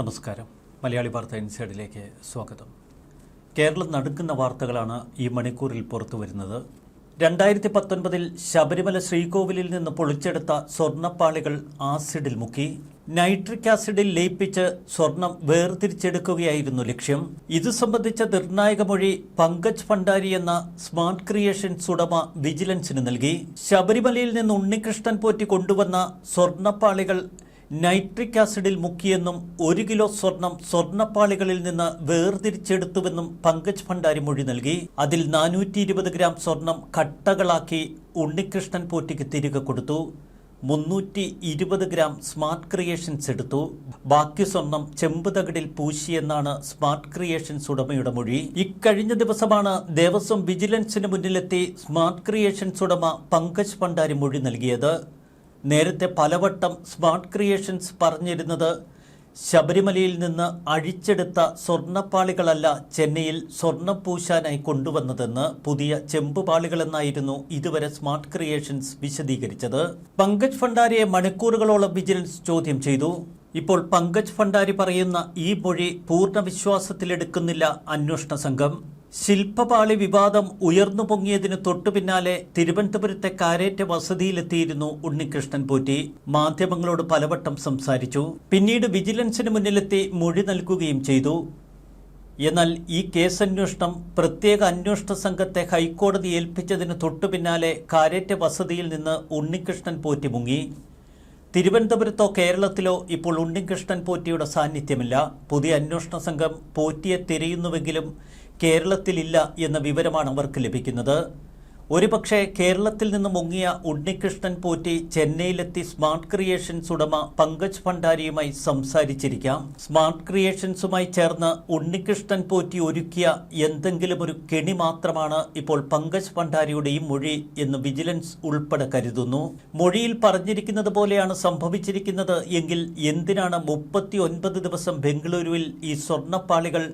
നമസ്കാരം. മലയാളി വാർത്ത ഇൻസൈഡിലേക്ക് സ്വാഗതം. കേരളം നടുക്കുന്ന വാർത്തകളാണ് ഈ മണിക്കൂറിൽ പുറത്തു വരുന്നത്. രണ്ടായിരത്തി പത്തൊൻപതിൽ ശബരിമല ശ്രീകോവിലിൽ നിന്ന് പൊളിച്ചെടുത്ത സ്വർണപ്പാളികൾ ആസിഡിൽ മുക്കി. നൈട്രിക് ആസിഡിൽ ലയിപ്പിച്ച് സ്വർണം വേർതിരിച്ചെടുക്കുകയായിരുന്നു ലക്ഷ്യം. ഇത് സംബന്ധിച്ച നിർണായക മൊഴി പങ്കജ് ഭണ്ഡാരി എന്ന സ്മാർട്ട് ക്രിയേഷൻസ് ഉടമ വിജിലൻസിന് നൽകി. ശബരിമലയിൽ നിന്ന് ഉണ്ണികൃഷ്ണൻ പോറ്റി കൊണ്ടുവന്ന സ്വർണപ്പാളികൾ നൈട്രിക് ആസിഡിൽ മുക്കിയെന്നും ഒരു കിലോ സ്വർണം സ്വർണപ്പാളികളിൽ നിന്ന് വേർതിരിച്ചെടുത്തുവെന്നും പങ്കജ് ഭണ്ഡാരി മൊഴി നൽകി. അതിൽ നാനൂറ്റി ഇരുപത് ഗ്രാം സ്വർണം കട്ടകളാക്കി ഉണ്ണികൃഷ്ണൻ പോറ്റിക്ക് തിരികെ കൊടുത്തു. മുന്നൂറ്റി ഇരുപത് ഗ്രാം സ്മാർട്ട് ക്രിയേഷൻസ് എടുത്തു. ബാക്കി സ്വർണം ചെമ്പ് തകിടിൽ പൂശിയെന്നാണ് സ്മാർട്ട് ക്രിയേഷൻസ് ഉടമയുടെ മൊഴി. ഇക്കഴിഞ്ഞ ദിവസമാണ് ദേവസ്വം വിജിലൻസിന് മുന്നിലെത്തി സ്മാർട്ട് ക്രിയേഷൻസ് ഉടമ പങ്കജ് ഭണ്ഡാരി മൊഴി നൽകിയത്. നേരത്തെ പലവട്ടം സ്മാർട്ട് ക്രിയേഷൻസ് പറഞ്ഞിരുന്നത് ശബരിമലയിൽ നിന്ന് അഴിച്ചെടുത്ത സ്വർണപ്പാളികളല്ല ചെന്നൈയിൽ സ്വർണം പൂശാനായി കൊണ്ടുവന്നതെന്ന് പുതിയ ചെമ്പുപാളികളെന്നായിരുന്നു ഇതുവരെ സ്മാർട്ട് ക്രിയേഷൻസ് വിശദീകരിച്ചത്. പങ്കജ് ഭണ്ഡാരിയെ മണിക്കൂറുകളോളം വിജിലൻസ് ചോദ്യം ചെയ്തു. ഇപ്പോൾ പങ്കജ് ഭണ്ഡാരി പറയുന്ന ഈ മൊഴി പൂർണ വിശ്വാസത്തിലെടുക്കുന്നില്ല അന്വേഷണ സംഘം. ശില്പപാളി വിവാദം ഉയർന്നു പൊങ്ങിയതിന് തൊട്ടു പിന്നാലെ തിരുവനന്തപുരത്തെ കാരേറ്റ വസതിയിലെത്തിയിരുന്നു ഉണ്ണികൃഷ്ണൻ പോറ്റി. മാധ്യമങ്ങളോട് പലവട്ടം സംസാരിച്ചു. പിന്നീട് വിജിലൻസിന് മുന്നിലെത്തി മൊഴി നൽകുകയും ചെയ്തു. എന്നാൽ ഈ കേസന്വേഷണം പ്രത്യേക അന്വേഷണ സംഘത്തെ ഹൈക്കോടതി ഏൽപ്പിച്ചതിന് തൊട്ടു പിന്നാലെ കാരേറ്റ വസതിയിൽ നിന്ന് ഉണ്ണികൃഷ്ണൻ പോറ്റി മുങ്ങി. തിരുവനന്തപുരത്തോ കേരളത്തിലോ ഇപ്പോൾ ഉണ്ണികൃഷ്ണൻ പോറ്റിയുടെ സാന്നിധ്യമില്ല. പുതിയ അന്വേഷണ സംഘം പോറ്റിയെ തിരയുന്നുവെങ്കിലും കേരളത്തിലില്ല എന്ന വിവരമാണ് അവർക്ക് ലഭിക്കുന്നത്. ഒരുപക്ഷെ കേരളത്തിൽ നിന്ന് മുങ്ങിയ ഉണ്ണികൃഷ്ണൻ പോറ്റി ചെന്നൈയിലെത്തി സ്മാർട്ട് ക്രിയേഷൻസ് ഉടമ പങ്കജ് ഭണ്ഡാരിയുമായി സംസാരിച്ചിരിക്കാം. സ്മാർട്ട് ക്രിയേഷൻസുമായി ചേർന്ന് ഉണ്ണികൃഷ്ണൻ പോറ്റി ഒരുക്കിയ എന്തെങ്കിലും ഒരു കെണി മാത്രമാണ് ഇപ്പോൾ പങ്കജ് ഭണ്ഡാരിയുടെയും മൊഴി എന്ന് വിജിലൻസ് ഉൾപ്പെടെ കരുതുന്നു. മൊഴിയിൽ പറഞ്ഞിരിക്കുന്നത് പോലെയാണ് സംഭവിച്ചിരിക്കുന്നത്. എങ്കിൽ എന്തിനാണ് മുപ്പത്തി ദിവസം ബംഗളൂരുവിൽ ഈ സ്വർണപ്പാളികൾ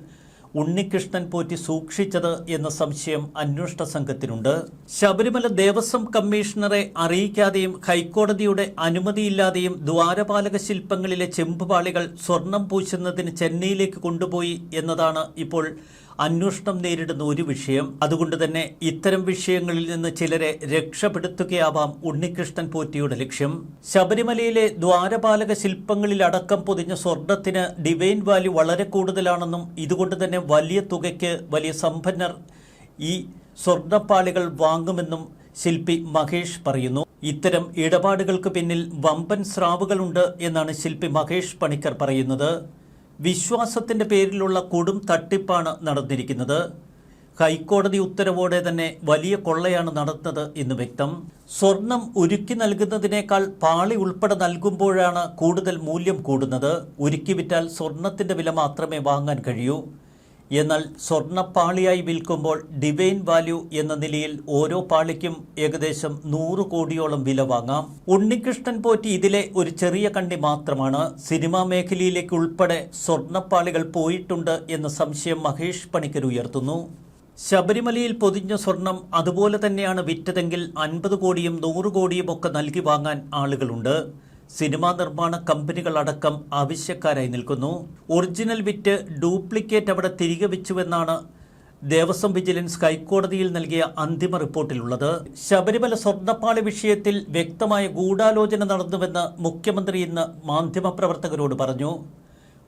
ഉണ്ണികൃഷ്ണൻ പോറ്റി സൂക്ഷിച്ചത് എന്ന സംശയം അന്വേഷണ സംഘത്തിനുണ്ട്. ശബരിമല ദേവസ്വം കമ്മീഷണറെ അറിയിക്കാതെയും ഹൈക്കോടതിയുടെ അനുമതിയില്ലാതെയും ദ്വാരപാലക ശില്പങ്ങളിലെ ചെമ്പുപാളികൾ സ്വർണം പൂശുന്നതിന് ചെന്നൈയിലേക്ക് കൊണ്ടുപോയി എന്നതാണ് ഇപ്പോൾ അന്വേഷണം നേരിടുന്ന ഒരു വിഷയം. അതുകൊണ്ട് തന്നെ ഇത്തരം വിഷയങ്ങളിൽ നിന്ന് ചിലരെ രക്ഷപ്പെടുത്തുകയാവാം ഉണ്ണികൃഷ്ണൻ പോറ്റിയുടെ ലക്ഷ്യം. ശബരിമലയിലെ ദ്വാരപാലക ശില്പങ്ങളിലടക്കം പൊതിഞ്ഞ സ്വർണത്തിന് ഡിവൈൻ വാല്യൂ വളരെ കൂടുതലാണെന്നും ഇതുകൊണ്ട് തന്നെ വലിയ തുകയ്ക്ക് വലിയ സമ്പന്നർ ഈ സ്വർണപ്പാളികൾ വാങ്ങുമെന്നും ശില്പി മഹേഷ് പറയുന്നു. ഇത്തരം ഇടപാടുകൾക്ക് പിന്നിൽ വമ്പൻ സ്രാവുകളുണ്ട് എന്നാണ് ശില്പി മഹേഷ് പണിക്കർ പറയുന്നത്. വിശ്വാസത്തിന്റെ പേരിലുള്ള കൊടും തട്ടിപ്പാണ് നടന്നിരിക്കുന്നത്. ഹൈക്കോടതി ഉത്തരവോടെ തന്നെ വലിയ കൊള്ളയാണ് നടന്നത് എന്ന് വ്യക്തം. സ്വർണം ഉരുക്കി നൽകുന്നതിനേക്കാൾ പാളി ഉൾപ്പെടെ നൽകുമ്പോഴാണ് കൂടുതൽ മൂല്യം കൂടുന്നത്. ഉരുക്കി വിറ്റാൽ സ്വർണത്തിന്റെ വില മാത്രമേ വാങ്ങാൻ കഴിയൂ. എന്നാൽ സ്വർണപ്പാളിയായി വിൽക്കുമ്പോൾ ഡിവൈൻ വാല്യൂ എന്ന നിലയിൽ ഓരോ പാളിക്കും ഏകദേശം നൂറ് കോടിയോളം വില വാങ്ങാം. ഉണ്ണികൃഷ്ണൻ പോറ്റി ഇതിലെ ഒരു ചെറിയ കണ്ടി മാത്രമാണ് സിനിമാ മേഖലയിലേക്ക് ഉൾപ്പെടെ സ്വർണപ്പാളികൾ പോയിട്ടുണ്ട് എന്ന സംശയം മഹേഷ് പണിക്കർ ഉയർത്തുന്നു. ശബരിമലയിൽ പൊതിഞ്ഞ സ്വർണം അതുപോലെ തന്നെയാണ് വിറ്റതെങ്കിൽ അൻപത് കോടിയും നൂറ് കോടിയും ഒക്കെ നൽകി വാങ്ങാൻ ആളുകളുണ്ട്. സിനിമാ നിർമ്മാണ കമ്പനികളടക്കം ആവശ്യക്കാരായി നിൽക്കുന്നു. ഒറിജിനൽ വിറ്റ് ഡ്യൂപ്ലിക്കേറ്റ് അവിടെ തിരികെ വെച്ചുവെന്നാണ് ദേവസ്വം വിജിലൻസ് ഹൈക്കോടതിയിൽ നൽകിയ അന്തിമ റിപ്പോർട്ടിലുള്ളത്. ശബരിമല സ്വർണപ്പാളി വിഷയത്തിൽ വ്യക്തമായ ഗൂഢാലോചന നടന്നുവെന്ന് മുഖ്യമന്ത്രി ഇന്ന് മാധ്യമപ്രവർത്തകരോട് പറഞ്ഞു.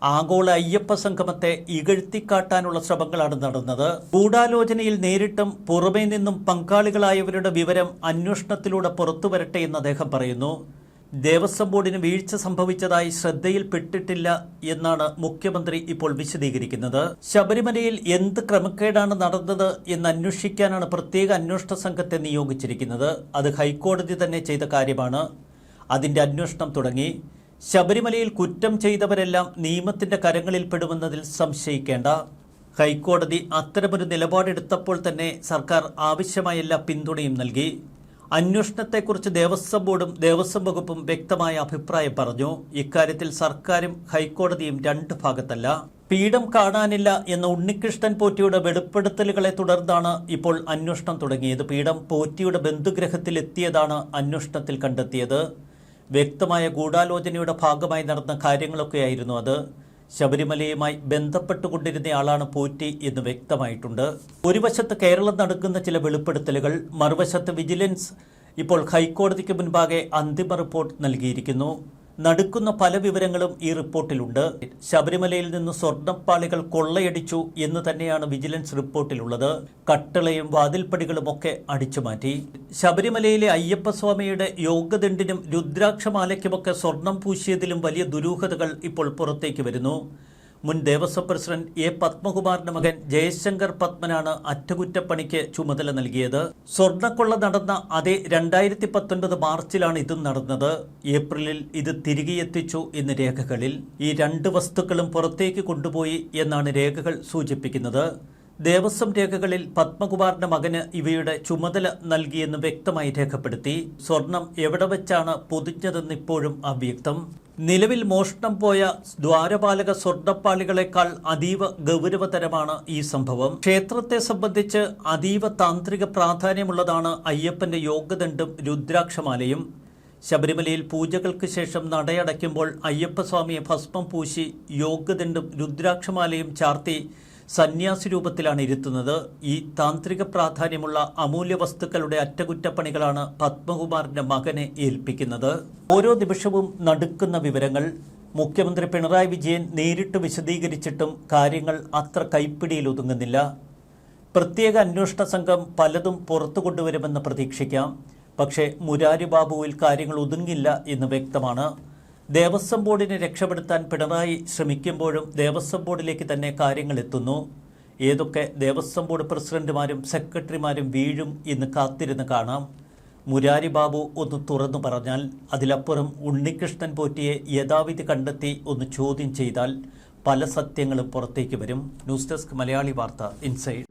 ആഗോള അയ്യപ്പ സംഗമത്തെ ഇകഴ്ത്തിക്കാട്ടാനുള്ള ശ്രമങ്ങളാണ് നടന്നത്. ഗൂഢാലോചനയിൽ നേരിട്ടും പുറമേ നിന്നും പങ്കാളികളായവരുടെ വിവരം അന്വേഷണത്തിലൂടെ പുറത്തുവരട്ടെ എന്ന് അദ്ദേഹം പറയുന്നു. ദേവസ്വം ബോർഡിന് വീഴ്ച സംഭവിച്ചതായി ശ്രദ്ധയിൽപ്പെട്ടിട്ടില്ല എന്നാണ് മുഖ്യമന്ത്രി ഇപ്പോൾ വിശദീകരിക്കുന്നത്. ശബരിമലയിൽ എന്ത് ക്രമക്കേടാണ് നടന്നത് എന്ന് അന്വേഷിക്കാനാണ് പ്രത്യേക അന്വേഷണ സംഘത്തെ നിയോഗിച്ചിരിക്കുന്നത്. അത് ഹൈക്കോടതി തന്നെ ചെയ്ത കാര്യമാണ്. അതിന്റെ അന്വേഷണം തുടങ്ങി. ശബരിമലയിൽ കുറ്റം ചെയ്തവരെല്ലാം നിയമത്തിന്റെ കരങ്ങളിൽ പെടുമെന്നതിൽ സംശയിക്കേണ്ട. ഹൈക്കോടതി അത്തരമൊരു നിലപാടെടുത്തപ്പോൾ തന്നെ സർക്കാർ ആവശ്യമായ എല്ലാ പിന്തുണയും നൽകി. അന്വേഷണത്തെക്കുറിച്ച് ദേവസ്വം ബോർഡും ദേവസ്വം വകുപ്പും വ്യക്തമായ അഭിപ്രായം പറഞ്ഞു. ഇക്കാര്യത്തിൽ സർക്കാരും ഹൈക്കോടതിയും രണ്ട് ഭാഗത്തല്ല. പീഠം കാണാനില്ല എന്ന ഉണ്ണികൃഷ്ണൻ പോറ്റിയുടെ വെളിപ്പെടുത്തലുകളെ തുടർന്നാണ് ഇപ്പോൾ അന്വേഷണം തുടങ്ങിയത്. പീഠം പോറ്റിയുടെ ബന്ധുഗ്രഹത്തിലെത്തിയതാണ് അന്വേഷണത്തിൽ കണ്ടെത്തിയത്. വ്യക്തമായ ഗൂഢാലോചനയുടെ ഭാഗമായി നടന്ന കാര്യങ്ങളൊക്കെയായിരുന്നു അത്. ശബരിമലയുമായി ബന്ധപ്പെട്ടുകൊണ്ടിരുന്നയാളാണ് പോറ്റി എന്ന് വ്യക്തമായിട്ടുണ്ട്. ഒരു വശത്ത് കേരളം നടക്കുന്ന ചില വെളിപ്പെടുത്തലുകൾ മറുവശത്ത് വിജിലൻസ് ഇപ്പോൾ ഹൈക്കോടതിക്ക് മുൻപാകെ അന്തിമ റിപ്പോർട്ട് നൽകിയിരിക്കുന്നു. നടുക്കുന്ന പല വിവരങ്ങളും ഈ റിപ്പോർട്ടിലുണ്ട്. ശബരിമലയിൽ നിന്ന് സ്വർണപ്പാളികൾ കൊള്ളയടിച്ചു എന്ന് തന്നെയാണ് വിജിലൻസ് റിപ്പോർട്ടിലുള്ളത്. കട്ടളയും വാതിൽപ്പടികളും ഒക്കെ അടിച്ചുമാറ്റി. ശബരിമലയിലെ അയ്യപ്പസ്വാമിയുടെ യോഗദണ്ഡിനും രുദ്രാക്ഷമാലയ്ക്കുമൊക്കെ സ്വർണം പൂശിയതിലും വലിയ ദുരൂഹതകൾ ഇപ്പോൾ പുറത്തേക്ക് വരുന്നു. മുൻ ദേവസ്വം പ്രസിഡന്റ് എ പത്മകുമാറിന്റെ മകൻ ജയശങ്കർ പത്മനാണ് അറ്റകുറ്റപ്പണിക്ക് ചുമതല നൽകിയത്. സ്വർണക്കൊള്ള നടന്ന അതേ രണ്ടായിരത്തി പത്തൊൻപത് മാർച്ചിലാണ് ഇതും നടന്നത്. ഏപ്രിലിൽ ഇത് തിരികെ എത്തിച്ചു എന്ന് രേഖകളിൽ. ഈ രണ്ട് വസ്തുക്കളും പുറത്തേക്ക് കൊണ്ടുപോയി എന്നാണ് രേഖകൾ സൂചിപ്പിക്കുന്നത്. ദേവസ്വം രേഖകളിൽ പത്മകുമാറിന്റെ മകന് ഇവയുടെ ചുമതല നൽകിയെന്ന് വ്യക്തമായി രേഖപ്പെടുത്തി. സ്വർണം എവിടെ വെച്ചാണ് പൊതിഞ്ഞതെന്ന് ഇപ്പോഴും അവ്യക്തം. നിലവിൽ മോഷണം പോയ ദ്വാരപാലക സ്വർണപ്പാളികളെക്കാൾ അതീവ ഗൗരവതരമാണ് ഈ സംഭവം. ക്ഷേത്രത്തെ സംബന്ധിച്ച് അതീവ താന്ത്രിക പ്രാധാന്യമുള്ളതാണ് അയ്യപ്പന്റെ യോഗദണ്ഡും രുദ്രാക്ഷമാലയും. ശബരിമലയിൽ പൂജകൾക്ക് ശേഷം നടയടയ്ക്കുമ്പോൾ അയ്യപ്പസ്വാമിയെ ഭസ്മം പൂശി യോഗദണ്ഡും രുദ്രാക്ഷമാലയും ചാർത്തി സന്യാസി രൂപത്തിലാണ് ഇരുത്തുന്നത്. ഈ താന്ത്രിക പ്രാധാന്യമുള്ള അമൂല്യ വസ്തുക്കളുടെ അറ്റകുറ്റപ്പണികളാണ് പത്മകുമാറിന്റെ മകനെ ഏൽപ്പിക്കുന്നത്. ഓരോ നിമിഷവും നടുക്കുന്ന വിവരങ്ങൾ മുഖ്യമന്ത്രി പിണറായി വിജയൻ നേരിട്ട് വിശദീകരിച്ചിട്ടും കാര്യങ്ങൾ അത്ര കൈപ്പിടിയിൽ ഒതുങ്ങുന്നില്ല. പ്രത്യേക അന്വേഷണ സംഘം പലതും പുറത്തു കൊണ്ടുവരുമെന്ന് പ്രതീക്ഷിക്കാം. പക്ഷേ മുരാരി ബാബുവിൽ കാര്യങ്ങൾ ഒതുങ്ങില്ല എന്ന് വ്യക്തമാണ്. ദേവസ്വം ബോർഡിനെ രക്ഷപ്പെടുത്താൻ പിണറായി ശ്രമിക്കുമ്പോഴും ദേവസ്വം ബോർഡിലേക്ക് തന്നെ കാര്യങ്ങൾ എത്തുന്നു. ഏതൊക്കെ ദേവസ്വം ബോർഡ് പ്രസിഡന്റുമാരും സെക്രട്ടറിമാരും വീഴും എന്ന് കാത്തിരുന്ന് കാണാം. മുരാരി ബാബു ഒന്ന് തുറന്നു പറഞ്ഞാൽ അതിലപ്പുറം ഉണ്ണികൃഷ്ണൻ പോറ്റിയെ യഥാവിധി കണ്ടെത്തി ഒന്ന് ചോദ്യം ചെയ്താൽ പല സത്യങ്ങളും പുറത്തേക്ക് വരും. ന്യൂസ് ഡെസ്ക് മലയാളി വാർത്ത ഇൻസൈഡ്.